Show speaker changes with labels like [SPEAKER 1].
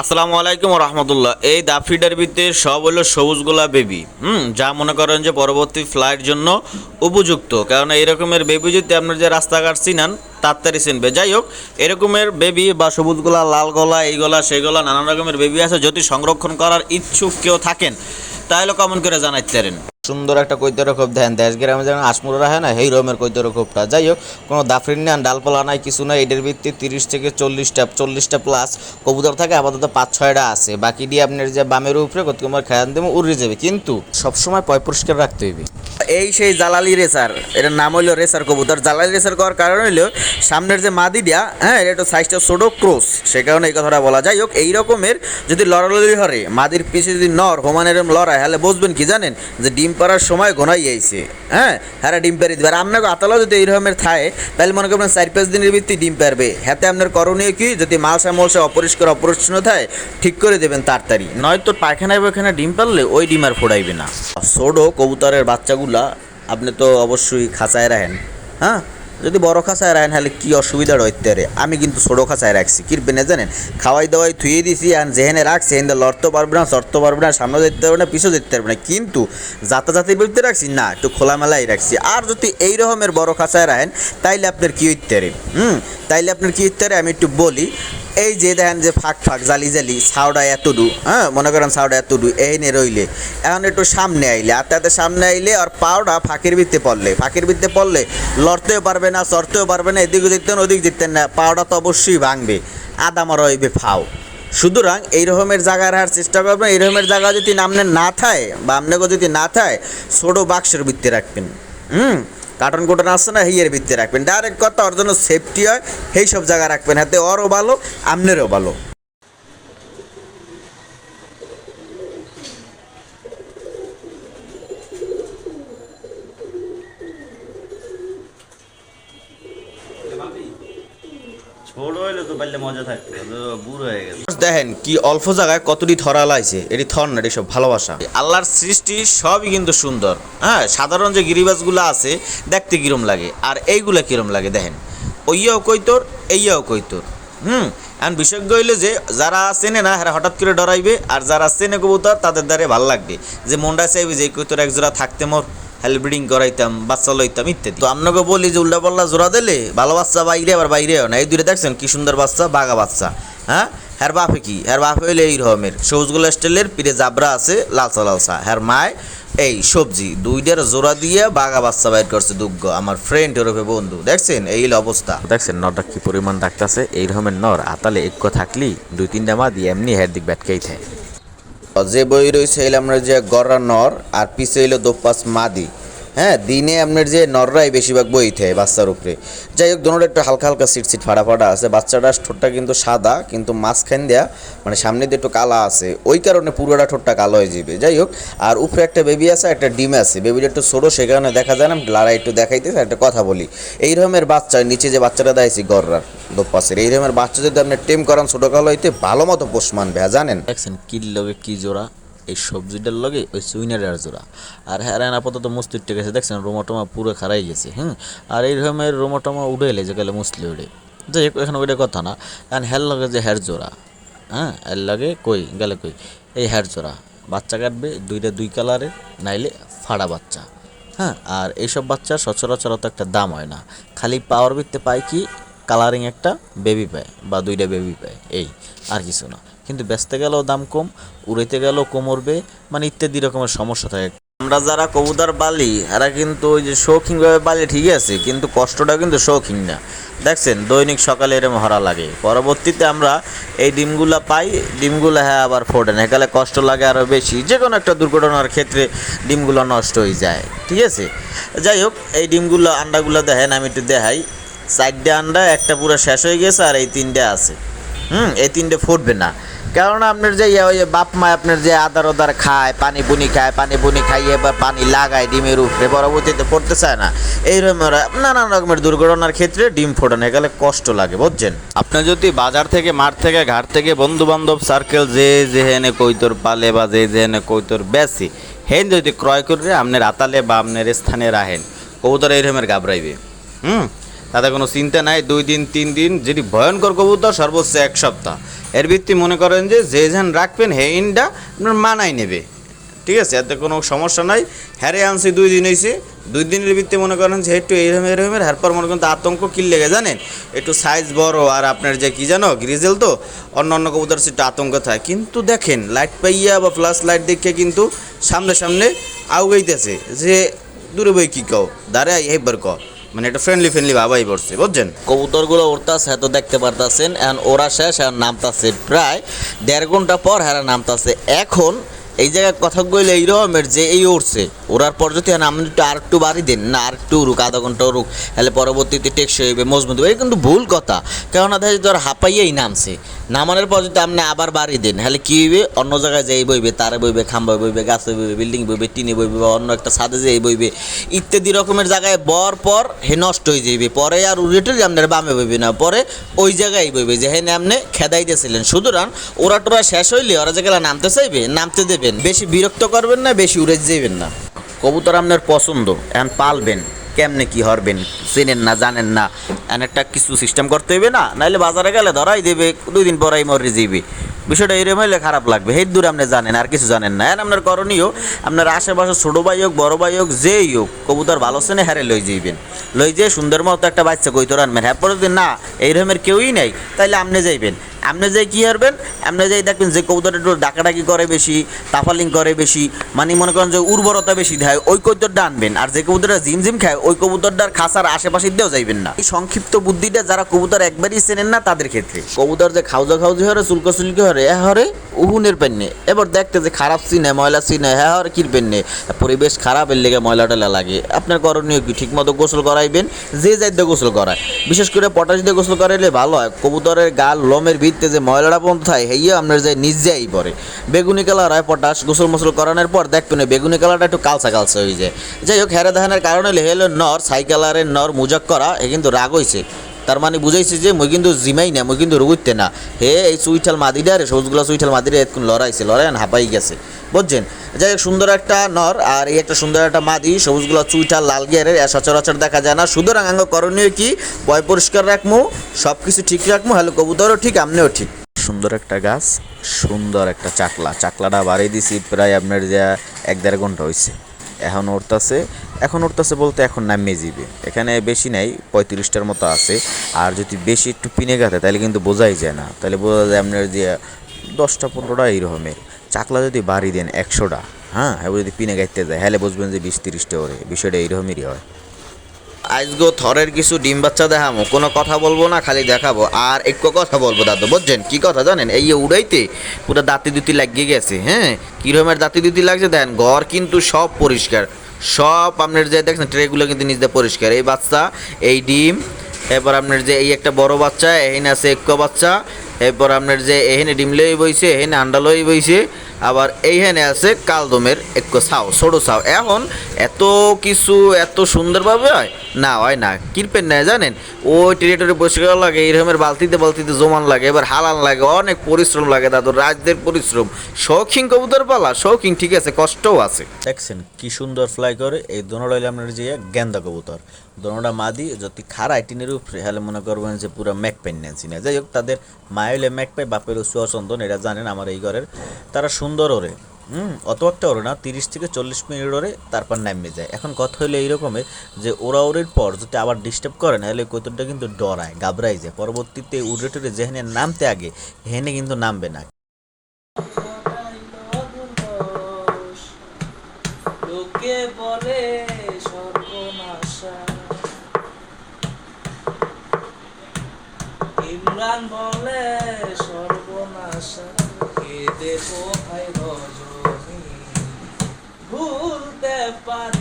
[SPEAKER 1] আসসালামু আলাইকুম রহমতুল্লাহ এই দা ফিডার ভিতরে সব হলো সবুজ গোলা বেবি। হুম, যা মনে করেন যে পরবর্তী ফ্লাইট জন্য উপযুক্ত। কারণ এই রকমের বেবি যদি আপনার যে রাস্তাঘাট চিনান তাড়াতাড়ি চিনবে। যাই হোক এরকমের বেবি বা সবুজ গোলা লাল গলা, এই গলা সেই গলা, নানান রকমের বেবি আছে যদি সংরক্ষণ করার ইচ্ছুক কেউ থাকেন, তাহলে কমেন্ট করে জানাইতে পারেন। সুন্দর একটা কৈতর খুব দেন দেশ গ্রামে যেমন আসমুরা হয় না সেই রকমের কৈতর খুবটা যাই হোক, কোনো দাফরিন নেন, ডালপালা নাই, কিছু নাই এটার ভিত্তি তিরিশ থেকে চল্লিশটা চল্লিশটা প্লাস কবুতর থাকে, আপাতত পাঁচ, ছয়টা আছে। বাকি দিয়ে আপনার যে বামের উপরে কত তোমার খায়ান দেবো, উড়ে যাবে। কিন্তু সবসময় পয় পরিষ্কার রাখতে হইবে। এই সেই জালালি রেসার, এটার নাম হইল রেসার কবুতর। জালালি রেসার করার কারণ হইল, সামনের যে মাদি দিয়া হ্যাঁ এটা একটু সাইজটা ছোটো ক্রোস সে কারণে এই কথাটা বলা। যাই হোক, এই রকমের যদি লড়ালড়ি হরে, মাদির পিছে যদি নর হোমানের লড়াই হলে বুঝবেন কি জানেন? যে ডিম পাড়ার সময় ঘনাই যাইছে হ্যাঁ? হ্যাঁ ডিম পারি দিবে। আর আপনাকে আতালা যদি এই রকমের থাকে তাহলে মনে করবেন চার পাঁচ দিনের ভিত্তি ডিম পারবে। হাতে আপনার করণীয় কি? যদি মালসা মলসা অপরিষ্কার অপরিচ্ছন্ন থাকে, ঠিক করে দেবেন তাড়াতাড়ি। নয় তো পায়খানায় পায়খানা ডিম পারলে ওই ডিম আর ফোড়াইবে না। ছোটো কবুতরের বাচ্চাগুলা আপনি তো অবশ্যই খাঁচায় রাখেন। হ্যাঁ? যদি বড় খাঁচায় রাখেন, তাহলে কী অসুবিধা পারে আমি কিন্তু ছোটো খাঁচায় রাখছি, কি না জানেন? খাওয়াই দাওয়াই থুয়ে দিছি, আর যেহেনে রাখছি এখানে লড়তে পারবে না, চড়তে পারবে না, সামনে যেতে পারবে না পিছনে যেতে পারবে না। কিন্তু যাতাযাতের বিরুদ্ধে রাখছি? না, একটু খোলামেলাই রাখছি। আর যদি এই রকমের বড় খাঁচায় রাখেন, তাইলে আপনার কী হইতে পারে হুম? তাইলে আপনার কী হইতে পারে আমি একটু বলি, এই যে দেখেন যে ফাঁক ফাঁক, জালি জালি সাউডা এতডু হ্যাঁ? মনে করেন সাউডা এতডু এই নে রইলে। এখন একটু সামনে আইলে, আস্তে আস্তে সামনে আইলে, আর পাওটা ফাঁকের ভিত্তে পড়লে, ফাঁকের ভিত্তে পড়লে লড়তেও পারবে না চড়তেও পারবে না, এদিকে জিততেন ওদিক জিততেন না। পাওয়াটা তো অবশ্যই ভাঙবে। আদা মারা হইবে ফাও। সুতরাং এই রকমের জায়গায় রাখার চেষ্টা করবেন এই রকমের জায়গা যদি নামনে না থায়, বা আপনাকে যদি না থায়, ছোট বাক্সের ভিত্তি রাখবেন। হুম? কার্টন কোটন আসছে না হিয়ের ভিত্তি রাখবেন। ডাইরেক্ট কথা ওর জন্য সেফটি হয় সেই সব জায়গায় রাখবেন। হাতে ওরও ভালো, আমনেরও ভালো।
[SPEAKER 2] হয়ে
[SPEAKER 1] দেখেন কি অল্প জায়গায় কতটি থরা এটি থর না, এটি সব ভালোবাসা। আল্লাহর সৃষ্টি সবই কিন্তু সুন্দর। হ্যাঁ সাধারণ যে গিরিবাজগুলো আছে, দেখতে কিরম লাগে, আর এইগুলা কিরম লাগে দেখেন। ওইয়াও কইতর এইয়াও কইতর হুম? এখন বিশেষজ্ঞ হইলে যে, যারা চেনে না, এরা হঠাৎ করে ডরাইবে, আর যারা চেনে কবুতর, তাদের দ্বারে ভালো লাগবে। যে মনটা চাইবে যে, এই একজোড়া থাকতে মোর। হেল ব্রিডিং করাইতাম, বাচ্চা লইতাম, ইত্যাদি। তো আপনাকে বলি যে উল্টা পাল্লা জোড়া দিলে ভালো বাচ্চা বাইরে, আবার বাইরে বাইরেও না। এই দূরে দেখছেন কি সুন্দর বাচ্চা, বাঘা বাচ্চা। হ্যাঁ? হ্যার বাপে কি? হ্যার বাপে হইলে এই রকমের। সবুজগুলো স্টাইলের, পিঠে জাবরা আছে, লালসা লালসা। হ্যার মায়, এই সবজি। দুইটার জোড়া দিয়ে বাঘা বাচ্চা বাইর করছে দুগ্গ। আমার ফ্রেন্ড ওরফে বন্ধু। দেখছেন? এই অবস্থা। দেখছেন, নরটা কি পরিমাণ ডাকতেছে এই রকমের নর। আতালে এক থাকলি, দুই তিনটা মা দিয়ে এমনি হের দিক ব্যাটকেই থাকে যে বই রয়েছে এলাম আমরা যে গররা নর আর পিছে হইল দোপাস মাদি। হ্যাঁ দিনে আপনার যে নররাই বেশিরভাগ বই থাকে বাচ্চার উপরে। যাই হোক দোনোটা একটু হালকা হালকা সিট সিট ফাটা ফাটা আছে। বাচ্চাটার ঠোঁটটা কিন্তু সাদা, কিন্তু মাঝখান দেয়া মানে সামনে দিয়ে একটু কালা আছে। ওই কারণে পুরোটা ঠোঁটটা কালো হয়ে যাবে। যাই হোক, আর উপরে একটা বেবি আছে, একটা ডিম আছে। বেবিটা একটু ছোটো, সে কারণে দেখা যায় না লাড়াই একটু দেখাইতেছে একটা কথা বলি। এই রকমের বাচ্চা নিচে যে বাচ্চাটা দেয়ছি গররার, দোপাসের, এই রকমের বাচ্চা যদি আপনি টেম করান ছোটো কালো হইতে, ভালো মতো পোষ মানবে হ্যাঁ জানেন? দেখছেন, কি লগে কি জোড়া। এই সবজিটার লগে ওই সুইনারের জোড়া। আর হ্যাঁ আপাতত মুস্তির গেছে, দেখছেন? রোমাটোমা পুরো খারাই গেছে, হুম? আর এই রকমের রোমাটোমা উঠে এলে, যে গেলে মুসলি উঠে যাই হোক, এখানে ওইটা কথা না। কারণ হ্যার লগে যে হ্যার জোড়া হ্যাঁ? এর লাগে কই? গেলে কই? এই হ্যার জোড়া। বাচ্চা কাটবে দুইটা দুই কালারে, নাইলে ফাড়া বাচ্চা হ্যাঁ? আর এইসব বাচ্চার সচরাচর তো একটা দাম হয় না। খালি পাওয়ার ভিত্তে পায় কি? কালারিং একটা বেবি পায়, বা দুইটা বেবি পায়, এই, আর কিছু না। কিন্তু বেচতে গেলেও দাম কম, উড়াইতে গেলেও কম উড়বে মানে ইত্যাদি রকমের সমস্যা থাকে। আমরা যারা কবুতর পালি এরা কিন্তু ওই যে শৌখিনভাবে পালি ঠিক আছে, কিন্তু কষ্টটা কিন্তু শৌখিন না। দেখছেন, দৈনিক সকালে এরম হরা লাগে। পরবর্তীতে আমরা এই ডিমগুলা পাই, ডিমগুলো হ্যাঁ আবার ফোটে না। একালে কষ্ট লাগে আরও বেশি। যে কোনো একটা দুর্ঘটনার ক্ষেত্রে ডিমগুলো নষ্ট হয়ে যায়, ঠিক আছে? যাই হোক, এই ডিমগুলো, আন্ডাগুলো দেখেন, আমি একটু দেখাই। চারটে আন্ডা, একটা পুরো শেষ হয়ে গেছে, আর এই তিনটে আছে। হুম, এই তিনটে ফুটবে না। কারণ আপনার যে ইয়ে ওই বাপ মা আপনার যে আদার ওদার খায়, পানি বুনি খায়, পানি বুনি খাইয়ে এবার পানি লাগায় ডিমের উপরে, পরবর্তীতে পড়তে চায় না। এইরকম নানান রকমের দুর্ঘটনার ক্ষেত্রে ডিম ফোটানো গেলে কষ্ট লাগে, বুঝছেন? আপনার যদি বাজার থেকে, মাঠ থেকে, ঘাট থেকে বন্ধু বান্ধব সার্কেল যে যেহেনে কৈতর পালে বা যে যেহেনে কৈতর বেশি, হেন যদি ক্রয় করে, আপনার আতালে বা আপনার স্থানে রাহেন কবুতর এই রকমের গাবরাইবে হুম? তাতে কোনো চিন্তা নাই, দুই দিন, তিন দিন যেটি ভয়ঙ্কর কবুতর, সর্বোচ্চ এক সপ্তাহ। এর ভিত্তি মনে করেন যে যে যেন রাখবেন, হে ইনটা আপনার মানাই নেবে। ঠিক আছে, এতে কোনো সমস্যা নাই। হ্যারে আনছি, দুই দিন হয়েছে দুই দিনের ভিত্তি মনে করেন যে, একটু এরম এরমের হ্যারপর মনে করেন আতঙ্ক কি লেগে, জানেন? একটু সাইজ বড় আর আপনার যে কি জানো গ্রিজেল তো, অন্য অন্য কবুতর একটু আতঙ্ক থাকে। কিন্তু দেখেন লাইট পাইয়া বা ফ্লাশ লাইট দেখে কিন্তু সামনে সামনে আউগাইতেছে যে, দূরে বই কী কও? দাঁড়াই এইবার ক মানে একটা ফ্রেন্ডলি ফ্রেন্ডলি ভাবাই পড়ছে, বুঝছেন? কবুতরগুলো উড়তাছে, তো দেখতে পারতাছেন এখন ওরা শেষ আর নামতাছে প্রায় দেড় ঘণ্টা পর হ্যাঁ নামতাছে। এখন এই জায়গায় কথা কইলে এই রকমের যে এই উঠছে ওরার পর যদি এখন আপনি একটু আর একটু বাড়ি দেন, না আর একটু উড়ুক, আধা ঘণ্টা উড়ুক, তাহলে পরবর্তীতে টেকসই হইবে, মজবুত হবে এটা কিন্তু ভুল কথা, কেননা দেখা যায় ধর হাঁপাইয়েই নামছে। নামানোর পর যদি আপনি আবার বাড়ি দেন, তাহলে কি হইবে? অন্য জায়গায় যেই বইবে, তারে বইবে খাম্বায় বইবে গাছে বইবে, বিল্ডিং বইবে, টিনে বইবে বা অন্য একটা ছাদে যেই বইবে, ইত্যাদি রকমের জায়গায় বর পর হে নষ্ট হয়ে যাইবে। পরে আর উড়েটে আপনার বামে বইবে না, পরে ওই জায়গায় বইবে যে হেনে আপনি খেদাইতেছিলেন। সুতরাং ওরা টোরা শেষ হইলে ওরা যেগুলো নামতে চাইবে, নামতে দেবেন। বেশি বিরক্ত করবেন না, বেশি উড়ে যাইবেন না। কবুতর আপনার পছন্দ এখন পালবেন। কেমনে কি হরবেন? চেনেন না, জানেন না। এন একটা কিছু সিস্টেম করতে হইবে না, নাইলে বাজারে গেলে ধরাই দেবে, দুই দিন পরাই মরে যাইবে। বিষয়টা এরম হইলে খারাপ লাগবে। হের দূরে আপনি জানেন, আর কিছু জানেন না। এখন আপনার করণীয়, আপনার আশেপাশে ছোটো ভাই হোক, বড় ভাই হোক, যেই হোক, কবুতর ভালো চেনে হারে লই যাইবেন। লই যেয়ে সুন্দর মতো একটা বাচ্চা কইতর আনবেন। হ্যাঁ যদি না, এই রকমের কেউই নাই, তাইলে আপনি যাইবেন। আপনি যাই কী হারবেন? আপনি যাই দেখবেন যে কবুতর একটু ডাকাডাকি করে বেশি, তাফালিং করে বেশি মানে মনে করেন যে উর্বরতা বেশি দেয়, ওই কবুতরটা আনবেন। আর যে কবুতরটা জিম জিম খায়, ওই কবুতরটার খাসার আশেপাশে দিয়েও যাইবেন না। এই সংক্ষিপ্ত বুদ্ধিটা যারা কবুতর একবারই চেনেন না, তাদের ক্ষেত্রে। কবুতর যে খাউজা খাউজি হরে চুলকা চুলকি হরে এ হরে উহুনের পেন্নে। এবার দেখতে যে খারাপ চিনে ময়লা চিনে হ্যাঁ কির পেন্নে? পরিবেশ খারাপের লেগে ময়লা টয়লা লাগে। আপনার করণীয় কি? ঠিক মতো গোসল করাইবেন, যে যাইতে গোসল করায়। বিশেষ করে পটাশ দিয়ে গোসল করাইলে ভালো হয়। কবুতরের গাল, লোমের ভিত্তে যে ময়লাটা পর্যন্ত থাকে হেইয়া আপনার যে নিজ যাই পরে বেগুনি কালার হয় পটাশ, গোসল মোসল করানোর পর দেখবেন বেগুনি কালারটা একটু কালসা কালসা হয়ে যায়। যাই হোক, হেরে দেখানোর কারণে হলে নর সাই কালারের নর মুজাক করা এ কিন্তু রাগ হইছে। তার মানে বুঝাইছে যে মই কিন্তু জিমাই না, মই কিন্তু রুইতে না। হে, এই সুইঠাল মাদিটা রে, সবুজগুলা সুইঠাল মাদিরে এখন লড়াইছে লড়াই আর হাঁপাই গেছে। বুঝছেন? যাই সুন্দর একটা নর আর এই একটা সুন্দর একটা মাদি, সবুজগুলা চুইঠাল লাল গিয়ারের সচরাচর দেখা যায় না। সুতরাং আঙ্গ করণীয় কি? পয় পরিষ্কার রাখমু সব কিছু ঠিক রাখমু, হ্যালো কবুতরও ঠিক, আমনিও ঠিক। সুন্দর একটা গাছ, সুন্দর একটা চাকলা। চাকলাটা বাড়িয়ে দিছি, প্রায় আপনার যা এক দেড় ঘণ্টা হয়েছে এখন উঠতেছে। এখন উঠতেছে বলতে এখন নামিয়ে যাবে এখানে বেশি নাই, পঁয়ত্রিশটার মতো আছে। আর যদি বেশি একটু পিনে গাতে তাহলে কিন্তু বোঝাই যায় না। তাহলে বোঝা যায় আপনার যে দশটা, পনেরোটা এইরকমের চাকলা যদি বাড়ি দেন একশোটা হ্যাঁ? এবার যদি পিনে গাইতে যায় হ্যালে বুঝবেন যে বিশ, তিরিশটা ওরে। বিষয়টা এইরকমেরই হয়। আজগো থরের কিছু ডিম বাচ্চা দেখামো। কোনো কথা বলব না, খালি দেখাবো। আর একটু কথা বলব দাদু, বুঝছেন? কি কথা জানেন? এই উড়াইতে, পুরো দাঁতি দুতি লাগিয়ে গেছে হ্যাঁ? কিরমের দাঁতি দুতি লাগছে দেখেন ঘর কিন্তু সব পরিষ্কার। সব আপনার যে দেখছেন, ট্রেগুলো কিন্তু নিজে পরিষ্কার। এই বাচ্চা, এই ডিম, এরপর আপনার যে এই একটা বড় বাচ্চা এখানে আছে এক বাচ্চা, এরপর আপনার যে এখানে ডিম লই বইছে এখানে আন্ডা লই বইছে আবার এইখানে আছে কালদমের একটু ছাও, ছোটো ছাও। এখন এত কিছু এত সুন্দরভাবে হয়? না হয় না। কিরপেন নেয় জানেন? ওই টেরিটরি পরিষ্কার লাগে এইরকমের বালতিতে বালতিতে জমান লাগে, এবার হালান লাগে, অনেক পরিশ্রম লাগে, দাদু, রাজদের পরিশ্রম। শৌখিন কবুতর পালা, শৌখিন, ঠিক আছে, কষ্টও আছে। দেখছেন কি সুন্দর ফ্লাই করে, এই হইলে আপনার যে গেন্দা কবুতর। দোনোটা মাদি যদি খারায় টিনের উপরে হলে মনে করবেন যে পুরো ম্যাক প্রেগনেন্সি না যাই হোক, তাদের মায় হলে ম্যাক পাই বাপের সুয়াচন্দন এটা জানেন আমার এই ঘরের। তারা সুন্দর ওরে। হুম, অত একটা ওরে না, তিরিশ থেকে চল্লিশ মিনিট ওরে, তারপর নামিয়ে যায়। এখন কথা হইলে এইরকমের যে ওরা ওরের পর যদি আবার ডিস্টার্ব করে না হলে কৈতরটা কিন্তু ডরায় ঘাবড়াই যায়। পরবর্তীতে উড়ে টুরে যেখানে নামতে আগে, হেনে কিন্তু নামবে না
[SPEAKER 3] লোকে বলে সর্বনাশা ইমরান বলে সর্বনাশা। কেঁদে কোথায় রজনী। ভুলতে পারিনি